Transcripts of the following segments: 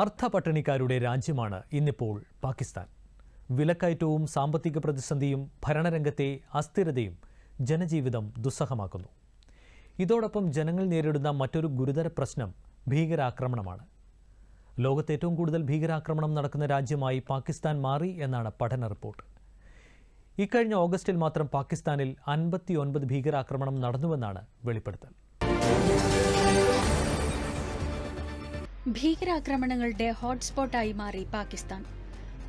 അർത്ഥപട്ടിണിക്കാരുടെ രാജ്യമാണ് ഇന്നിപ്പോൾ പാകിസ്ഥാൻ. വിലക്കയറ്റവും സാമ്പത്തിക പ്രതിസന്ധിയും ഭരണരംഗത്തെ അസ്ഥിരതയും ജനജീവിതം ദുസ്സഹമാക്കുന്നു. ഇതോടൊപ്പം ജനങ്ങൾ നേരിടുന്ന മറ്റൊരു ഗുരുതര പ്രശ്നം ഭീകരാക്രമണമാണ്. ലോകത്ത് ഏറ്റവും കൂടുതൽ ഭീകരാക്രമണം നടക്കുന്ന രാജ്യമായി പാകിസ്ഥാൻ മാറി എന്നാണ് പഠന റിപ്പോർട്ട്. ഇക്കഴിഞ്ഞ ഓഗസ്റ്റിൽ മാത്രം പാകിസ്ഥാനിൽ അൻപത്തിയൊൻപത് ഭീകരാക്രമണം നടന്നുവെന്നാണ് വെളിപ്പെടുത്തൽ. ഭീകരാക്രമണങ്ങളുടെ ഹോട്ട്സ്പോട്ടായി മാറി പാകിസ്ഥാൻ.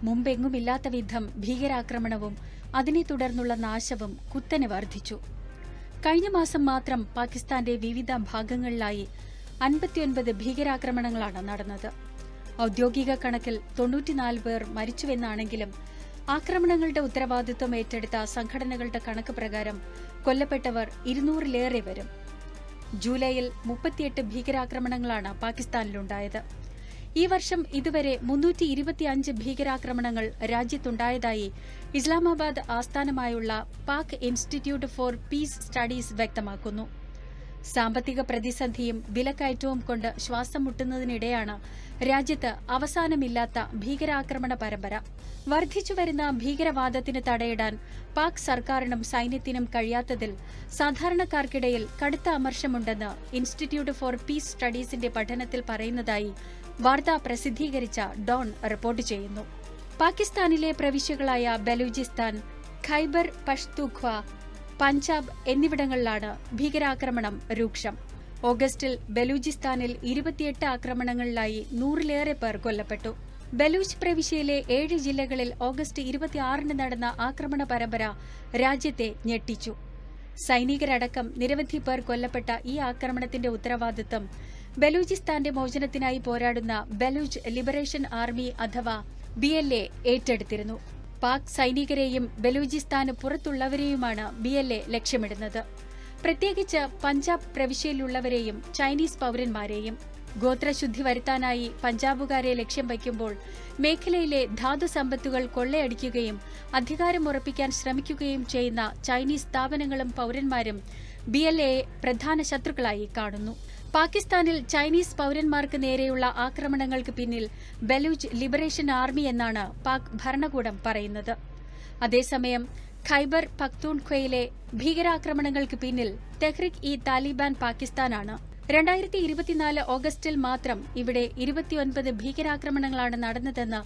മുമ്പെങ്ങുമില്ലാത്ത വിധം ഭീകരാക്രമണവും അതിനെ തുടർന്നുള്ള നാശവും കുത്തനെ വർദ്ധിച്ചു കഴിഞ്ഞ മാസം മാത്രം പാകിസ്ഥാന്റെ വിവിധ ഭാഗങ്ങളിലായി അൻപത്തിയൊൻപത് ഭീകരാക്രമണങ്ങളാണ് നടന്നത്. ഔദ്യോഗിക കണക്കിൽ തൊണ്ണൂറ്റിനാല് പേർ മരിച്ചുവെന്നാണെങ്കിലും ആക്രമണങ്ങളുടെ ഉത്തരവാദിത്വം ഏറ്റെടുത്ത സംഘടനകളുടെ കണക്ക് പ്രകാരം കൊല്ലപ്പെട്ടവർ ഇരുന്നൂറിലേറെ വരും. ജൂലൈയിൽ മുപ്പത്തിയെട്ട് ഭീകരാക്രമണങ്ങളാണ് പാകിസ്ഥാനിലുണ്ടായത്. ഈ വർഷം ഇതുവരെ മുന്നൂറ്റി ഇരുപത്തിയഞ്ച് ഭീകരാക്രമണങ്ങൾ രാജ്യത്തുണ്ടായതായി ഇസ്ലാമാബാദ് ആസ്ഥാനമായുള്ള Pak institute for peace studies വ്യക്തമാക്കുന്നു. സാമ്പത്തിക പ്രതിസന്ധിയും വിലക്കയറ്റവും കൊണ്ട് ശ്വാസം മുട്ടുന്നതിനിടെയാണ് രാജ്യത്ത് അവസാനമില്ലാത്ത ഭീകരാക്രമണ പരമ്പര. വർദ്ധിച്ചുവരുന്ന ഭീകരവാദത്തിന് തടയിടാൻ പാക് സർക്കാരിനും സൈന്യത്തിനും കഴിയാത്തതിൽ സാധാരണക്കാർക്കിടയിൽ കടുത്ത അമർഷമുണ്ടെന്ന് ഇൻസ്റ്റിറ്റ്യൂട്ട് ഫോർ പീസ് സ്റ്റഡീസിന്റെ പഠനത്തിൽ പറയുന്നതായി വാർത്ത പ്രസിദ്ധീകരിച്ച ഡോൺ റിപ്പോർട്ട് ചെയ്യുന്നു. പാകിസ്ഥാനിലെ പ്രവിശ്യകളായ ബലൂചിസ്ഥാൻ ഖൈബർ പഷ്തൂഖ്വ പഞ്ചാബ് എന്നിവിടങ്ങളിലാണ് ഭീകരാക്രമണം രൂക്ഷം. ഓഗസ്റ്റിൽ ബലൂചിസ്ഥാനിൽ ഇരുപത്തിയെട്ട് ആക്രമണങ്ങളിലായി നൂറിലേറെ പേർ കൊല്ലപ്പെട്ടു. ബലൂച്ച് പ്രവിശ്യയിലെ ഏഴ് ജില്ലകളിൽ ഓഗസ്റ്റ് ഇരുപത്തിയാറിന് നടന്ന ആക്രമണ പരമ്പര രാജ്യത്തെ ഞെട്ടിച്ചു. സൈനികരടക്കം നിരവധി പേർ കൊല്ലപ്പെട്ട ഈ ആക്രമണത്തിന്റെ ഉത്തരവാദിത്തം ബലൂചിസ്ഥാന്റെ മോചനത്തിനായി പോരാടുന്ന ബലൂച്ച് ലിബറേഷൻ ആർമി അഥവാ ബി ഏറ്റെടുത്തിരുന്നു. പാക് സൈനികരെയും ബലൂചിസ്ഥാന് പുറത്തുള്ളവരെയുമാണ് ബി എൽ എ ലക്ഷ്യമിടുന്നത്. പ്രത്യേകിച്ച് പഞ്ചാബ് പ്രവിശ്യയിലുള്ളവരെയും ചൈനീസ് പൌരന്മാരെയും. ഗോത്രശുദ്ധി വരുത്താനായി പഞ്ചാബുകാരെ ലക്ഷ്യം വയ്ക്കുമ്പോൾ മേഖലയിലെ ധാതു സമ്പത്തുകൾ കൊള്ളയടിക്കുകയും അധികാരം ഉറപ്പിക്കാൻ ശ്രമിക്കുകയും ചെയ്യുന്ന ചൈനീസ് സ്ഥാപനങ്ങളും പൌരന്മാരും ബി പ്രധാന ശത്രുക്കളായി കാണുന്നു. പാകിസ്ഥാനിൽ ചൈനീസ് പൌരന്മാർക്ക് നേരെയുള്ള ആക്രമണങ്ങൾക്ക് പിന്നിൽ ബലൂജ് ലിബറേഷൻ ആർമി എന്നാണ് പാക് ഭരണകൂടം പറയുന്നത്. അതേസമയം ഖൈബർ പക്തൂൺഖ്വയിലെ ഭീകരാക്രമണങ്ങൾക്ക് പിന്നിൽ തെഹ്രിക് ഇ താലിബാൻ പാകിസ്ഥാനാണ്. രണ്ടായിരത്തി ഇരുപത്തിനാല് ഓഗസ്റ്റിൽ മാത്രം ഇവിടെ ഇരുപത്തിയൊൻപത് ഭീകരാക്രമണങ്ങളാണ് നടന്നതെന്ന്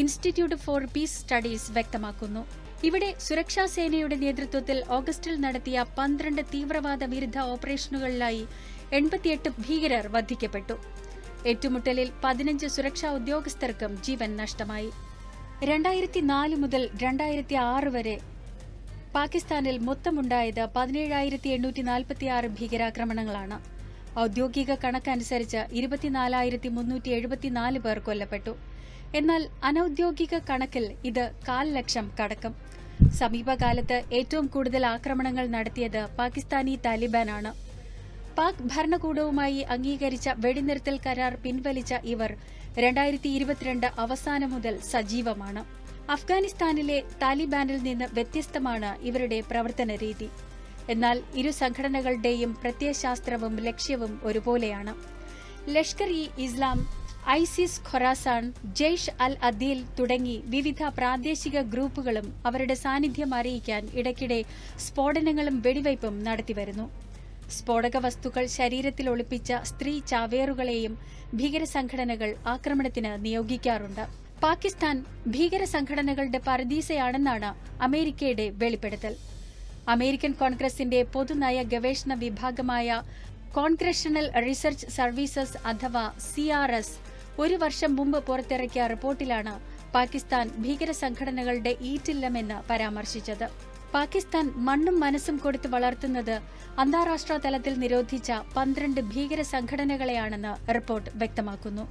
ഇൻസ്റ്റിറ്റ്യൂട്ട് ഫോർ പീസ് സ്റ്റഡീസ് വ്യക്തമാക്കുന്നു. ഇവിടെ സുരക്ഷാ സേനയുടെ നേതൃത്വത്തിൽ ഓഗസ്റ്റിൽ നടത്തിയ പന്ത്രണ്ട് തീവ്രവാദ വിരുദ്ധ ഓപ്പറേഷനുകളിലായി എൺപത്തിയെട്ട് ഭീകരർ വധിക്കപ്പെട്ടു. ഏറ്റുമുട്ടലിൽ പതിനഞ്ച് സുരക്ഷാ ഉദ്യോഗസ്ഥർക്കും ജീവൻ നഷ്ടമായി. രണ്ടായിരത്തി നാല് മുതൽ രണ്ടായിരത്തി ആറ് വരെ പാകിസ്ഥാനിൽ മൊത്തമുണ്ടായത് പതിനേഴായിരത്തി എണ്ണൂറ്റി നാൽപ്പത്തിയാറ് ഭീകരാക്രമണങ്ങളാണ്. ഔദ്യോഗിക കണക്കനുസരിച്ച് ഇരുപത്തിനാലായിരത്തി മുന്നൂറ്റി എഴുപത്തിനാല് പേർ കൊല്ലപ്പെട്ടു. എന്നാൽ അനൌദ്യോഗിക കണക്കിൽ ഇത് കാൽ ലക്ഷം കടക്കും. സമീപകാലത്ത് ഏറ്റവും കൂടുതൽ ആക്രമണങ്ങൾ നടത്തിയത് പാകിസ്ഥാനി താലിബാനാണ്. പാക് ഭരണകൂടവുമായി അംഗീകരിച്ച വെടിനിർത്തൽ കരാർ പിൻവലിച്ച ഇവർ രണ്ടായിരത്തി ഇരുപത്തിരണ്ട് അവസാനം മുതൽ സജീവമാണ്. അഫ്ഗാനിസ്ഥാനിലെ താലിബാനിൽ നിന്ന് വ്യത്യസ്തമാണ് ഇവരുടെ പ്രവർത്തന രീതി. എന്നാൽ ഇരു സംഘടനകളുടെയും പ്രത്യയശാസ്ത്രവും ലക്ഷ്യവും ഒരുപോലെയാണ്. ലഷ്കർ ഇ ഇസ്ലാം ഐസിസ് ഖൊറാസാൻ ജെയ്ഷ് അൽ അദീൽ തുടങ്ങി വിവിധ പ്രാദേശിക ഗ്രൂപ്പുകളും അവരുടെ സാന്നിധ്യം അറിയിക്കാൻ ഇടയ്ക്കിടെ സ്ഫോടനങ്ങളും വെടിവയ്പും നടത്തിവരുന്നു. സ്ഫോടക വസ്തുക്കൾ ശരീരത്തിൽ ഒളിപ്പിച്ച സ്ത്രീ ചാവേറുകളെയും ഭീകര സംഘടനകൾ ആക്രമണത്തിന് നിയോഗിക്കാറുണ്ട്. പാകിസ്ഥാൻ ഭീകര സംഘടനകളുടെ പരദീസയാണെന്നാണ് അമേരിക്കയുടെ വെളിപ്പെടുത്തൽ. അമേരിക്കൻ കോൺഗ്രസിന്റെ പൊതുനയ ഗവേഷണ വിഭാഗമായ കോൺഗ്രഷണൽ റിസർച്ച് സർവീസസ് അഥവാ സി ഒരു വർഷം മുമ്പ് പുറത്തിറക്കിയ റിപ്പോർട്ടിലാണ് പാകിസ്ഥാൻ ഭീകര സംഘടനകളുടെ ഈറ്റില്ലമെന്ന് പരാമർശിച്ചത്. പാകിസ്ഥാൻ മണ്ണും മനസ്സും കൊടുത്ത് വളർത്തുന്നത് അന്താരാഷ്ട്ര തലത്തിൽ നിരോധിച്ച പന്ത്രണ്ട് ഭീകര സംഘടനകളെയാണെന്ന് റിപ്പോർട്ട് വ്യക്തമാക്കുന്നു.